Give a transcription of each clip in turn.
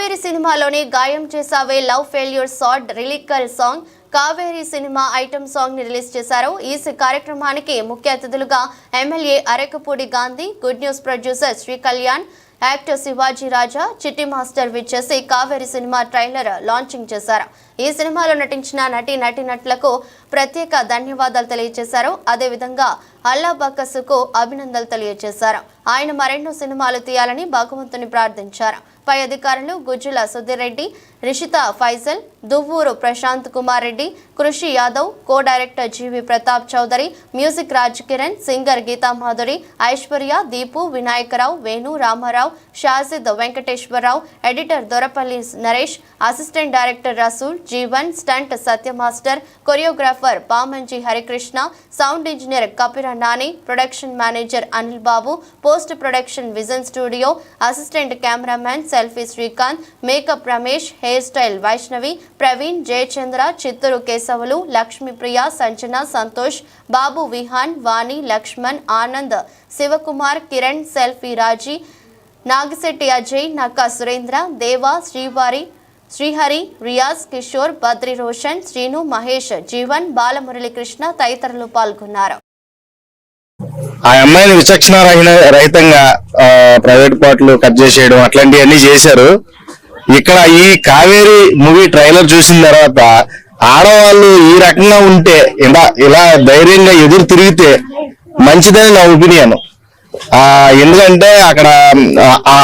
కావేరి సినిమాలోని గాయం చేసావే love failure sad lyrical song. Kaveri cinema item సాంగ్ని రిలీజ్ చేశారు. ఈ సి- కార్యక్రమానికి ముఖ్య అతిథులుగా MLA Arekapudi Gandhi good news producer Sri Kalyan actor Sivaji Raja Chitti master విచ్చేసి కావేరి సినిమా ట్రైలర్ లాంచింగ్ చేశారు. ఈ సినిమాలో నటించిన నటి నటినట్లకు ప్రత్యేక ధన్యవాదాలు తెలియజేశారు. అదేవిధంగా అల్లా బక్కస్కు అభినందనలు తెలియజేశారు. ఆయన మరెన్నో సినిమాలు తీయాలని భగవంతుని ప్రార్థించారు. పై అధికారులు Gujjula Sudheer Reddy Rishitha Faisal Duvvuru Prashanth Kumar Reddy Krishi Yadav co director GV Pratap Chowdary music Raj Kiran singer Geetha Madhuri Aishwarya Deepu Vinayakarao Venu Ramarao Shajid Venkateswararao editor Dorapalli Naresh assistant director Rasool Jeevan stunt Satya master choreographer Pamanji Harikrishna sound engineer Kapira Nani production manager Anil Babu post production vision studio assistant cameraman selfie Srikanth makeup Ramesh hair style Vaishnavi Praveen Jayachandra Chittoor Keshavulu Lakshmipriya Sanjana Santosh Babu Vihan Vani Lakshman Anand Sivakumar Kiran selfie Raji Nagisetti Ajay Nakka Surendra Deva Srivari Srihari Riyaz Kishore Badri Roshan Srinu Mahesh Jeevan Balamurali Krishna తదితరులు పాల్గొన్నారు. ఆ అమ్మాయిని విచక్షణ రహితంగా private పాటలు cut చేసేయడం అట్లాంటివన్నీ చేశారు. ఇక్కడ ఈ కావేరి మూవీ ట్రైలర్ చూసిన తర్వాత ఆడవాళ్ళు ఈ రకంగా ఉంటే ఇలా ఇలా ధైర్యంగా ఎదురు తిరిగితే మంచిదని నా ఒపీనియన్. ఆ ఎందుకంటే అక్కడ ఆ,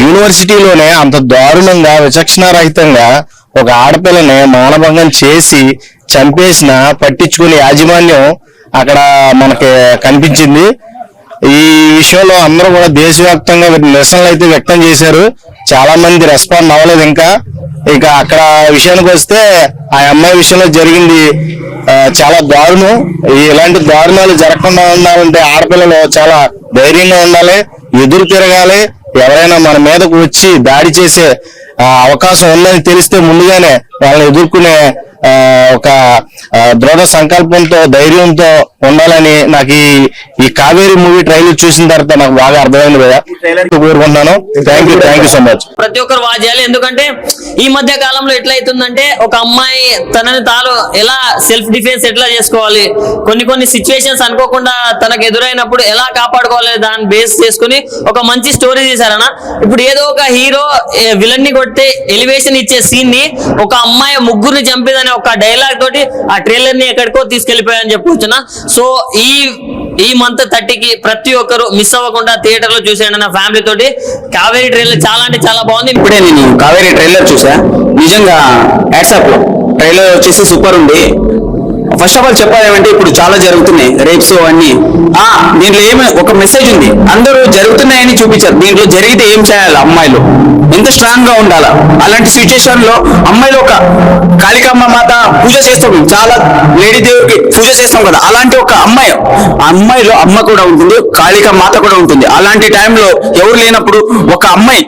యూనివర్సిటీలోనే అంత దారుణంగా విచక్షణ రహితంగా ఒక ఆడపిల్లని మానభంగం చేసి చంపేసిన పట్టించుకునే యాజమాన్యం అక్కడ మనకి కనిపించింది. ఈ విషయంలో అందరూ కూడా దేశవ్యాప్తంగా నిరసనలు అయితే వ్యక్తం చేశారు. చాలా మంది రెస్పాండ్ అవ్వలేదు ఇంకా. ఇక అక్కడ విషయానికి వస్తే ఆ అమ్మాయి విషయంలో జరిగింది చాలా దారుణం. ఇలాంటి దారుణాలు జరగకుండా ఉండాలంటే ఆడపిల్లలు చాలా ధైర్యంగా ఉండాలి ఎదురు తిరగాలి. ఎవరైనా మన మీదకు వచ్చి దాడి చేసే అవకాశం ఉందని తెలిస్తే ముందుగానే వాళ్ళని ఎదుర్కొనే ఒక దృఢ సంకల్పంతో ధైర్యంతో ఉండాలని నాకు ఈ ఈ కావేరి మూవీ ట్రైలర్ చూసిన తర్వాత నాకు బాగా అర్థమైంది కదా కోరుకుంటున్నాను. Thank you thank you so much ప్రతి ఒక్కరు వాచ్ చేయాలి ఎందుకంటే ఈ మధ్య కాలంలో ఎట్లయితుందంటే ఒక అమ్మాయి తనని తాను ఎలా సెల్ఫ్ డిఫెన్స్ ఎట్లా చేసుకోవాలి? కొన్ని కొన్ని సిచ్యువేషన్స్ అనుకోకుండా తనకు ఎదురైనప్పుడు ఎలా కాపాడుకోవాలి దాన్ని బేస్ చేసుకుని ఒక మంచి స్టోరీ తీశారన్న. ఇప్పుడు ఏదో ఒక హీరో విలన్ని కొట్టే ఎలివేషన్ ఇచ్చే సీన్ని ఒక అమ్మాయి ముగ్గురిని చంపేదనే ఒక డైలాగ్ తోటి ఆ ట్రైలర్ని ఎక్కడికో తీసుకెళ్ళిపోయాయని చెప్పొచ్చున సో ఈ ఈ మంత్ థర్టీకి ప్రతి ఒక్కరు మిస్ అవ్వకుండా థియేటర్లో చూసేయండి నా ఫ్యామిలీ తోటి. కావేరీ ట్రైలర్ చాలా అంటే చాలా బాగుంది. ఇప్పుడే నేను కావేరీ ట్రైలర్ చూసా. నిజంగా యాక్సాప్ ట్రైలర్ వచ్చేసి సూపర్ ఉంది. ఫస్ట్ ఆఫ్ ఆల్ చెప్పాలంటే ఇప్పుడు చాలా జరుగుతున్నాయి. రేప్స్ అన్ని. ఆ దీంట్లో ఏమి ఒక మెసేజ్ ఉంది. అందరూ జరుగుతున్నాయని చూపించారు. దీంట్లో జరిగితే ఏం చేయాలి అమ్మాయిలు? ఎంత స్ట్రాంగ్గా ఉండాలా? అలాంటి సిచ్యుయేషన్లో అమ్మాయిలు ఒక కాళికమ్మ మాత పూజ చేస్తాం. చాలా లేడీ దేవుడికి పూజ చేస్తాం కదా. అలాంటి ఒక అమ్మాయి ఆ అమ్మాయిలో అమ్మ కూడా ఉంటుంది కాళిక మాత కూడా ఉంటుంది. అలాంటి టైంలో ఎవరు లేనప్పుడు ఒక అమ్మాయి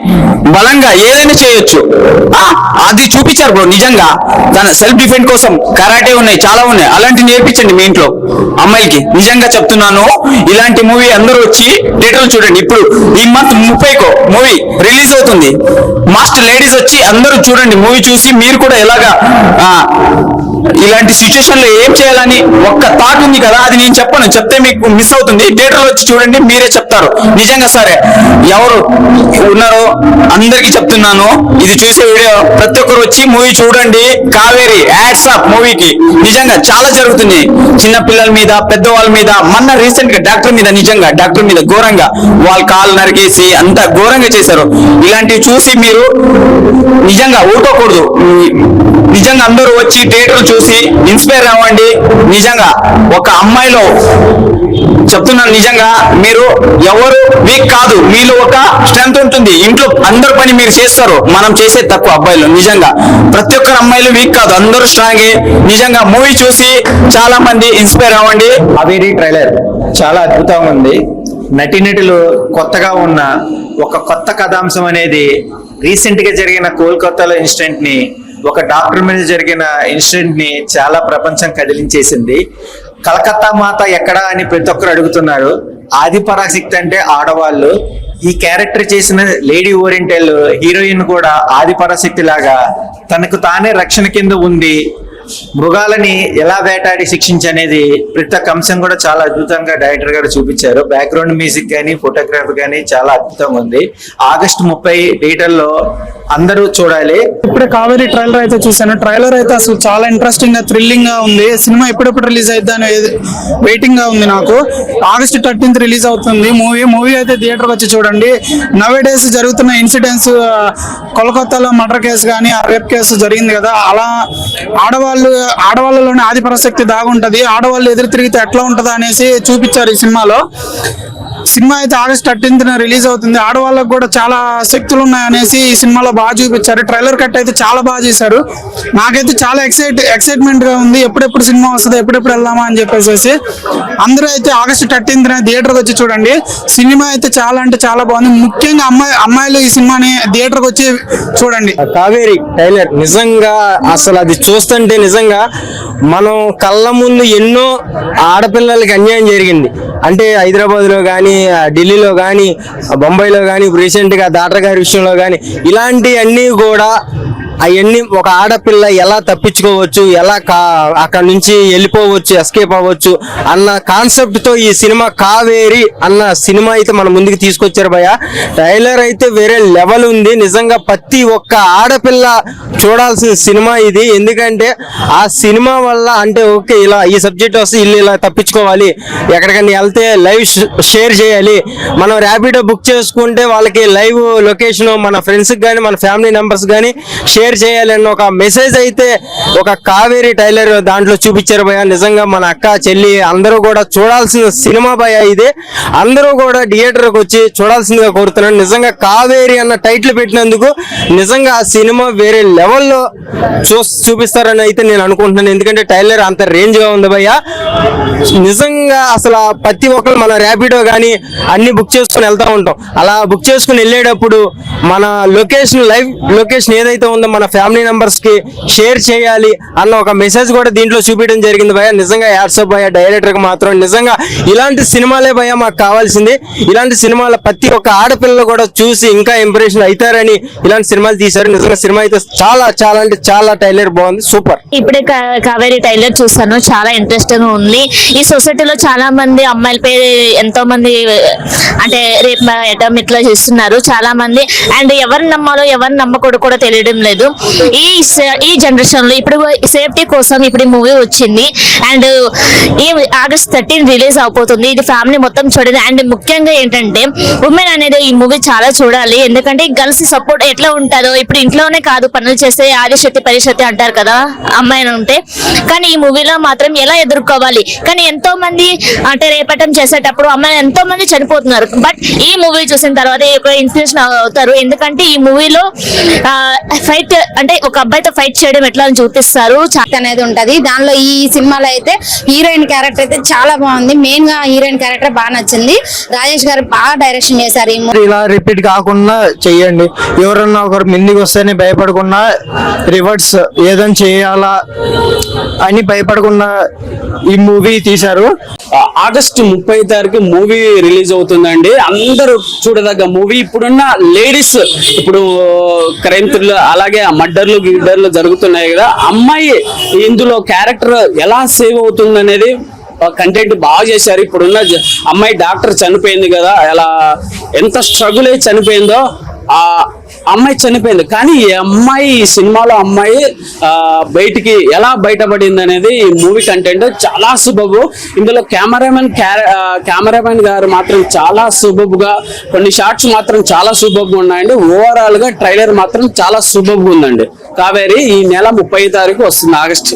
బలంగా ఏదైనా చేయొచ్చు. ఆ, అది చూపించారు బ్రో నిజంగా. తన సెల్ఫ్ డిఫెండ్ కోసం కరాటే ఉన్నాయి చాలా ఉన్నాయి. అలాంటి నేర్పించండి మీ ఇంట్లో అమ్మాయిలకి నిజంగా చెప్తున్నాను ఇలాంటి మూవీ అందరూ వచ్చి థియేటర్లు చూడండి. ఇప్పుడు ఈ మంత్ ముప్పైకో మూవీ రిలీజ్ అవుతుంది. మాస్టర్ లేడీస్ వచ్చి అందరూ చూడండి మూవీ చూసి మీరు కూడా ఎలాగా ఇలాంటి సిచ్యువేషన్లో ఏం చేయాలని ఒక్క థాట్ ఉంది కదా అది నేను చెప్పను. చెప్తే మీకు మిస్ అవుతుంది. థియేటర్ వచ్చి చూడండి మీరే చెప్తారు. నిజంగా సరే ఎవరు ఉన్నారో అందరికి చెప్తున్నాను. ఇది చూసే వీడియో. ప్రతి ఒక్కరు వచ్చి మూవీ చూడండి. కావేరి యాడ్స్ ఆఫ్ మూవీకి నిజంగా చాలా జరుగుతుంది. చిన్న పిల్లల మీద పెద్దవాళ్ళ మీద మొన్న రీసెంట్గా డాక్టర్ మీద నిజంగా డాక్టర్ మీద ఘోరంగా వాళ్ళ కాళ్ళు నరికేసి అంత ఘోరంగా చేశారు. ఇలాంటివి చూసి మీరు నిజంగా ఊరుకోకూడదు నిజంగా అందరూ వచ్చి థియేటర్ చూసి ఇన్స్పైర్ అవ్వండి. నిజంగా ఒక అమ్మాయిలో చెప్తున్నాను నిజంగా మీరు ఎవరు వీక్ కాదు మీలో ఒక స్ట్రెంత్ ఉంటుంది. ఇంట్లో అందరు పని మీరు చేస్తారు. మనం చేసే తక్కువ అబ్బాయిలు నిజంగా. ప్రతి ఒక్కరు అమ్మాయిలు వీక్ కాదు అందరూ స్ట్రాంగ్. నిజంగా మూవీ చూసి చాలా మంది ఇన్స్పైర్ అవ్వండి. కావేరీ ట్రైలర్ చాలా అద్భుతంగా ఉంది. నటినటులు కొత్తగా ఉన్న ఒక కొత్త కథాంశం అనేది రీసెంట్గా జరిగిన కోల్కతాలో ఇన్సిడెంట్ని ఒక డాక్టర్ మీద జరిగిన ఇన్సిడెంట్ని చాలా ప్రపంచం కదిలించేసింది. కలకత్తా మాత ఎక్కడా అని ప్రతి ఒక్కరు అడుగుతున్నారు. ఆది పరాశక్తి అంటే ఆడవాళ్ళు. ఈ క్యారెక్టర్ చేసిన లేడీ ఓరియంటల్ హీరోయిన్ కూడా ఆది పరాశక్తి లాగా తనకు తానే రక్షణ కింద ఉంది. మృగాలని ఎలా వేటాడి శిక్షించనేది ప్రతి ఒక్క అంశం కూడా చాలా అద్భుతంగా డైరెక్టర్ గారు చూపించారు. బ్యాక్గ్రౌండ్ మ్యూజిక్ కానీ ఫోటోగ్రఫీ కానీ చాలా అద్భుతంగా ఉంది. ఆగస్ట్ ముప్పై డేటల్లో అందరూ చూడాలి. ఇప్పుడే కావేరీ ట్రైలర్ అయితే చూసాను ట్రైలర్ అయితే అసలు చాలా ఇంట్రెస్టింగ్గా థ్రిల్లింగ్గా ఉంది. సినిమా ఎప్పుడెప్పుడు రిలీజ్ అయిద్దా అని వెయిటింగ్గా ఉంది నాకు. ఆగస్ట్ థర్టీన్త్ రిలీజ్ అవుతుంది. మూవీ మూవీ అయితే థియేటర్ వచ్చి చూడండి. నవే డేస్ జరుగుతున్న ఇన్సిడెంట్స్ కోల్కతాలో మర్డర్ కేసు కానీ ఆ రేప్ కేసు జరిగింది కదా. అలా ఆడవాళ్ళు ఆడవాళ్ళలోనే ఆది ప్రసక్తి దాగుంటది. ఆడవాళ్ళు ఎదురు తిరిగితే ఎట్లా ఉంటదా అనేసి చూపించారు ఈ సినిమాలో. సినిమా అయితే ఆగస్ట్ థర్టీన్త్ రిలీజ్ అవుతుంది. ఆడవాళ్ళకు కూడా చాలా శక్తులు ఉన్నాయనేసి ఈ సినిమాలో బాగా చూపించారు. ట్రైలర్ కట్ అయితే చాలా బాగా చేశారు. నాకైతే చాలా ఎక్సైట్ ఎక్సైట్మెంట్గా ఉంది. ఎప్పుడెప్పుడు సినిమా వస్తుంది ఎప్పుడెప్పుడు వెళ్దామా అని చెప్పేసి అందరూ అయితే ఆగస్ట్ థర్టీన్త్ థియేటర్కి వచ్చి చూడండి. సినిమా అయితే చాలా అంటే చాలా బాగుంది. ముఖ్యంగా అమ్మాయి అమ్మాయిలు ఈ సినిమాని థియేటర్కి వచ్చి చూడండి. కావేరి టైలర్ నిజంగా అసలు అది చూస్తుంటే నిజంగా మనం కళ్ళ ముందు ఎన్నో ఆడపిల్లలకి అన్యాయం జరిగింది. అంటే హైదరాబాద్లో కానీ ఢిల్లీలో కానీ బొంబాయిలో కానీ రీసెంట్గా గారి విషయంలో కానీ ఇలాంటివన్నీ కూడా అవన్నీ ఒక ఆడపిల్ల ఎలా తప్పించుకోవచ్చు ఎలా కా అక్కడ నుంచి వెళ్ళిపోవచ్చు ఎస్కేప్ అవ్వచ్చు అన్న కాన్సెప్ట్తో ఈ సినిమా కావేరి అన్న సినిమా అయితే మన ముందుకు తీసుకొచ్చారు భయ ట్రైలర్ అయితే వేరే లెవెల్ ఉంది. నిజంగా ప్రతి ఒక్క ఆడపిల్ల చూడాల్సిన సినిమా ఇది. ఎందుకంటే ఆ సినిమా వల్ల అంటే ఓకే ఇలా ఈ సబ్జెక్ట్ వస్తే ఇల్లు ఇలా తప్పించుకోవాలి. ఎక్కడికైనా వెళ్తే లైవ్ షేర్ చేయాలి. మనం ర్యాపిడో బుక్ చేసుకుంటే వాళ్ళకి లైవ్ లొకేషన్ మన ఫ్రెండ్స్ కానీ మన ఫ్యామిలీ మెంబర్స్ కానీ షేర్ షేర్ చేయాలని ఒక మెసేజ్ అయితే ఒక కావేరి టైలర్ దాంట్లో చూపించారు భయ నిజంగా మన అక్క చెల్లి అందరూ కూడా చూడాల్సిన సినిమా భయ ఇది. అందరూ కూడా థియేటర్కి వచ్చి చూడాల్సిందిగా కోరుతున్నాను. నిజంగా కావేరి అన్న టైటిల్ పెట్టినందుకు నిజంగా ఆ సినిమా వేరే లెవెల్లో చూ చూపిస్తారని అయితే నేను అనుకుంటున్నాను. ఎందుకంటే టైలర్ అంత రేంజ్గా ఉంది భయ్య. నిజంగా అసలు ప్రతి ఒక్కరు మన ర్యాపిడో కానీ అన్ని బుక్ చేసుకుని వెళ్తా ఉంటాం. అలా బుక్ చేసుకుని వెళ్ళేటప్పుడు మన లొకేషన్ లైవ్ లొకేషన్ ఏదైతే ఉందో మన ఫ్యామిలీ మెంబర్స్కి షేర్ చేయాలి అన్న ఒక మెసేజ్ కూడా దీంట్లో చూపించడం జరిగింది భయ నిజంగా యాడ్సప్ భయ డైరెక్టర్కి మాత్రం నిజంగా ఇలాంటి సినిమాలే భయ మాకు కావాల్సింది. ఇలాంటి సినిమాల ప్రతి ఒక్క ఆడపిల్లలు కూడా చూసి ఇంకా ఇంప్రెషన్ అవుతారని ఇలాంటి సినిమాలు తీశారు. నిజంగా సినిమా అయితే చాలా చాలా అంటే చాలా టైలర్ బాగుంది. సూపర్. ఇప్పుడే కావేరి టైలర్ చూసాను చాలా ఇంట్రెస్టింగ్ ఉంది. ఈ సొసైటీలో చాలా మంది అమ్మాయిలపై ఎంతో మంది అంటే రేపు ఎటం ఇట్లా చేస్తున్నారు. చాలా మంది. అండ్ ఎవరిని నమ్మాలో ఎవరిని నమ్మకూడదు కూడా తెలియడం లేదు. ఈ ఈ జనరేషన్లో ఇప్పుడు సేఫ్టీ కోసం ఇప్పుడు మూవీ వచ్చింది. అండ్ ఈ ఆగస్ట్ థర్టీన్ రిలీజ్ అవబోతుంది. ఇది ఫ్యామిలీ మొత్తం చూడాలి. అండ్ ముఖ్యంగా ఏంటంటే ఉమెన్ అనేది ఈ మూవీ చాలా చూడాలి. ఎందుకంటే గర్ల్స్ సపోర్ట్ ఎట్లా ఉంటుందో ఇప్పుడు ఇంట్లోనే కాదు పనులు చేసే ఆదిశక్తి పరిశక్తి అంటారు కదా అమ్మాయిని ఉంటే. కానీ ఈ మూవీలో మాత్రం ఎలా ఎదుర్కోవాలి? కానీ ఎంతో మంది అంటే రేపటం చేసేటప్పుడు అమ్మాయిలు ఎంతో మంది చనిపోతున్నారు. బట్ ఈ మూవీ చూసిన తర్వాత ఇన్స్పిరేషన్ అవుతారు. ఎందుకంటే ఈ మూవీలో ఫైట్ అంటే ఒక అబ్బాయితో ఫైట్ చేయడం ఎట్లా అని చూపిస్తారు? అనేది ఉంటది. దానిలో ఈ సినిమాలో అయితే హీరోయిన్ క్యారెక్టర్ అయితే చాలా బాగుంది. మెయిన్గా హీరోయిన్ క్యారెక్టర్ బాగా నచ్చింది. రాజేష్ గారు బాగా డైరెక్షన్ చేశారు ఈ ఇలా రిపీట్ కాకుండా చెయ్యండి. ఎవరన్నా ఒకరు ముందుకు వస్తేనే భయపడకుండా రివర్స్ ఏదైనా చేయాలా అని భయపడకుండా ఈ మూవీ తీశారు. ఆగస్టు ముప్పై తారీఖు మూవీ రిలీజ్ అవుతుందండి. అందరూ చూడదగ్గ మూవీ ఇప్పుడున్న లేడీస్ ఇప్పుడు క్రైమ్ థ్రిల్లర్ అలాగే మర్డర్లు గిడ్డర్లు జరుగుతున్నాయి కదా. అమ్మాయి ఇందులో క్యారెక్టర్ ఎలా సేవ్ అవుతుంది అనేది కంటెంట్ బాగా చేశారు. ఇప్పుడున్న అమ్మాయి డాక్టర్ చనిపోయింది కదా. ఎలా ఎంత స్ట్రగుల్ అయి చనిపోయిందో ఆ అమ్మాయి చనిపోయింది. కానీ ఈ అమ్మాయి ఈ సినిమాలో అమ్మాయి బయటికి ఎలా బయటపడింది అనేది ఈ మూవీ కంటెంట్ చాలా సుబబు. ఇందులో కెమెరామెన్ కెమెరామెన్ గారు మాత్రం చాలా సుబబుగా కొన్ని షార్ట్స్ మాత్రం చాలా సుబబుగా ఉన్నాయండి. ఓవరాల్గా ట్రైలర్ మాత్రం చాలా సుబబుగా ఉందండి. కావేరి ఈ నెల ముప్పై తారీఖు వస్తుంది ఆగస్టు.